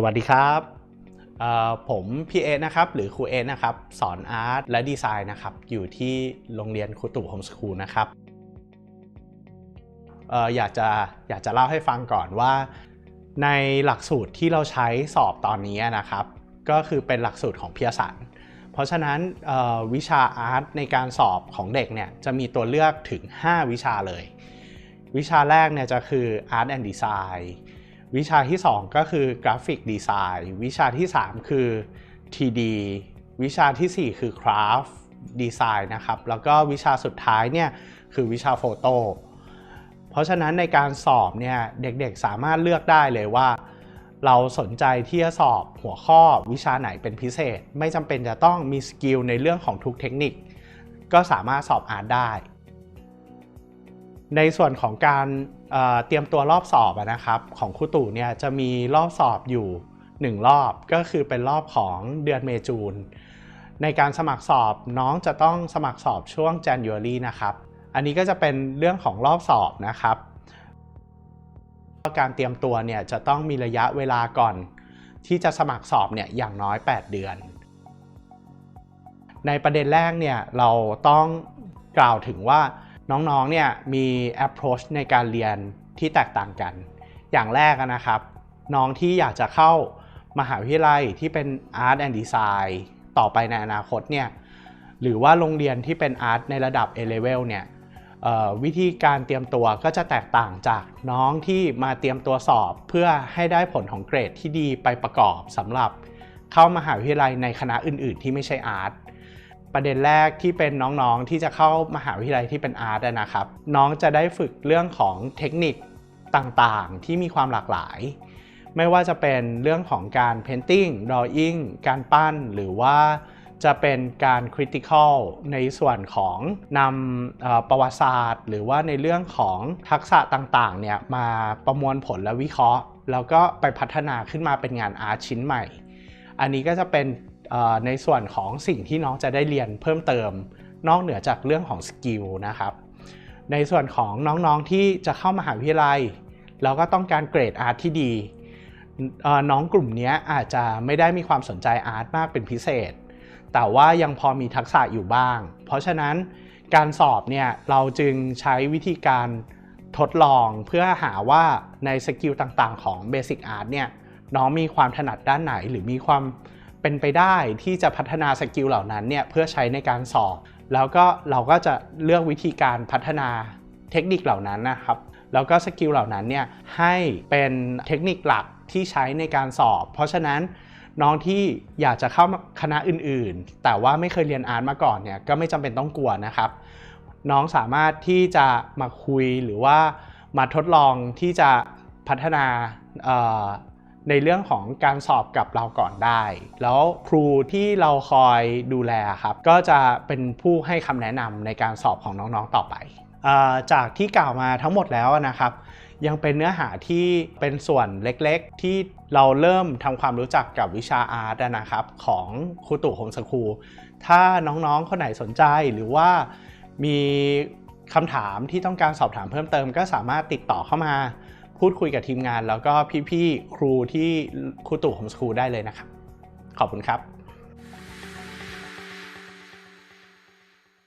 สวัสดีครับผมพี่เอนะครับ หรือครูเอนะครับ สอนอาร์ตและดีไซน์นะครับ อยู่ที่โรงเรียนครูตู่โฮมสคูลนะครับออยากจะอยากจะเล่าให้ฟังก่อนว่า ในหลักสูตรที่เราใช้สอบตอนนี้นะครับ ก็คือเป็นหลักสูตรของเพียสันเพราะฉะนั้นวิชาอาร์ตในการสอบของเด็กเนี่ยจะมีตัวเลือกถึง 5 วิชาเลย วิชาแรกเนี่ยจะคือ Art and Design วิชาที่ 2 ก็คือกราฟิกดีไซน์วิชาที่ 3 คือ TD วิชาทีสี่4 คือ Craft Design นะครับแล้วก็วิชาสุดท้ายเนี่ยคือวิชาโฟโต้เพราะฉะนั้นในการสอบเนี่ยเด็กๆสามารถเลือกได้เลยว่า เราสนใจที่จะสอบหัวข้อวิชาไหนเป็นพิเศษ ไม่จำเป็นจะต้องมีสกิลในเรื่องของทุกเทคนิค ก็สามารถสอบอาร์ตได้ ในส่วนของการเเตรียมตัวรอบสอบนะครับของครูตู่เนี่ยจะมีรอบสอบอยู่ 1 รอบก็คือเป็นรอบของเดือนเมจูน ในการสมัครสอบน้องจะต้องสมัครสอบช่วง January นะครับ อันนี้ก็จะเป็นเรื่องของรอบสอบนะครับ การเตรียมตัวเนี่ยจะต้องมีระยะเวลาก่อน ที่จะสมัครสอบเนี่ยอย่างน้อย 8 เดือน ในประเด็นแรกเนี่ยเราต้องกล่าวถึงว่า น้องๆเนี่ยมี approach ในการเรียนที่แตกต่างกัน อย่างแรกนะครับ น้องที่อยากจะเข้ามหาวิทยาลัยที่เป็น Art and Design ต่อไปในอนาคตเนี่ยหรือว่าโรงเรียนที่เป็น Art ในระดับ A level เนี่ยวิธีการเตรียมตัวก็จะแตกต่างจากน้องที่มาเตรียมตัวสอบเพื่อให้ได้ผลของเกรดที่ดีไปประกอบสำหรับเข้ามหาวิทยาลัยในคณะอื่น ๆ ที่ไม่ใช่อาร์ต ประเด็นแรกที่เป็นน้องๆที่จะเข้ามหาวิทยาลัยที่เป็นอาร์ตนะครับ น้องจะได้ฝึกเรื่องของเทคนิคต่างๆ ที่มีความหลากหลาย ไม่ว่าจะเป็นเรื่องของการ painting drawing การปั้นหรือว่าจะเป็นการ critical ในส่วนของนำประวัติศาสตร์ หรือว่าในเรื่องของทักษะต่างๆเนี่ยมาประมวลผลและวิเคราะห์ แล้วก็ไปพัฒนาขึ้นมาเป็นงานอาร์ตชิ้นใหม่ อันนี้ก็จะเป็น ในส่วนของสิ่งที่น้องจะได้เรียนเพิ่มเติม นอกเหนือจากเรื่องของสกิลนะครับ ในส่วนของน้องๆที่จะเข้ามหาวิทยาลัย แล้วก็ต้องการเกรดอาร์ตที่ดี น้องกลุ่มนี้อาจจะไม่ได้มีความสนใจอาร์ตมากเป็นพิเศษ แต่ว่ายังพอมีทักษะอยู่บ้าง เพราะฉะนั้นการสอบเนี่ยเราจึงใช้วิธีการทดลองเพื่อหาว่าในสกิลต่างๆ ของ Basic Art เนี่ยน้องมีความถนัดด้านไหนหรือมีความ เป็นไปได้ที่จะพัฒนาสกิลเหล่านั้นเนี่ยเพื่อใช้ในการสอบ แล้วก็เราก็จะเลือกวิธีการพัฒนาเทคนิคเหล่านั้นนะครับ แล้วก็สกิลเหล่านั้นเนี่ยให้เป็นเทคนิคหลักที่ใช้ในการสอบ เพราะฉะนั้นน้องที่อยากจะเข้าคณะอื่นๆ แต่ว่าไม่เคยเรียนอาร์ตมาก่อนเนี่ยก็ไม่จำเป็นต้องกลัวนะครับ น้องสามารถที่จะมาคุยหรือว่ามาทดลองที่จะพัฒนา ในเรื่องของการสอบกับเราก่อนได้ แล้วครูที่เราคอยดูแลครับ ก็จะเป็นผู้ให้คำแนะนำในการสอบของน้องๆต่อไปอจากที่กล่าวมาทั้งหมดแล้วนะครับ ยังเป็นเนื้อหาที่เป็นส่วนเล็กๆ ที่เราเริ่มทำความรู้จักกับวิชาอาร์ตนะครับ ของครูตู่โฮมสคูลถ้าน้องๆ คนไหนสนใจหรือว่ามีคำถามที่ต้องการสอบถามเพิ่มเติมก็สามารถติดต่อเข้ามา พูดคุยกับทีมงาน แล้วก็พี่ๆครูที่ครูตู่โฮมสคูลได้เลยนะครับ ขอบคุณครับ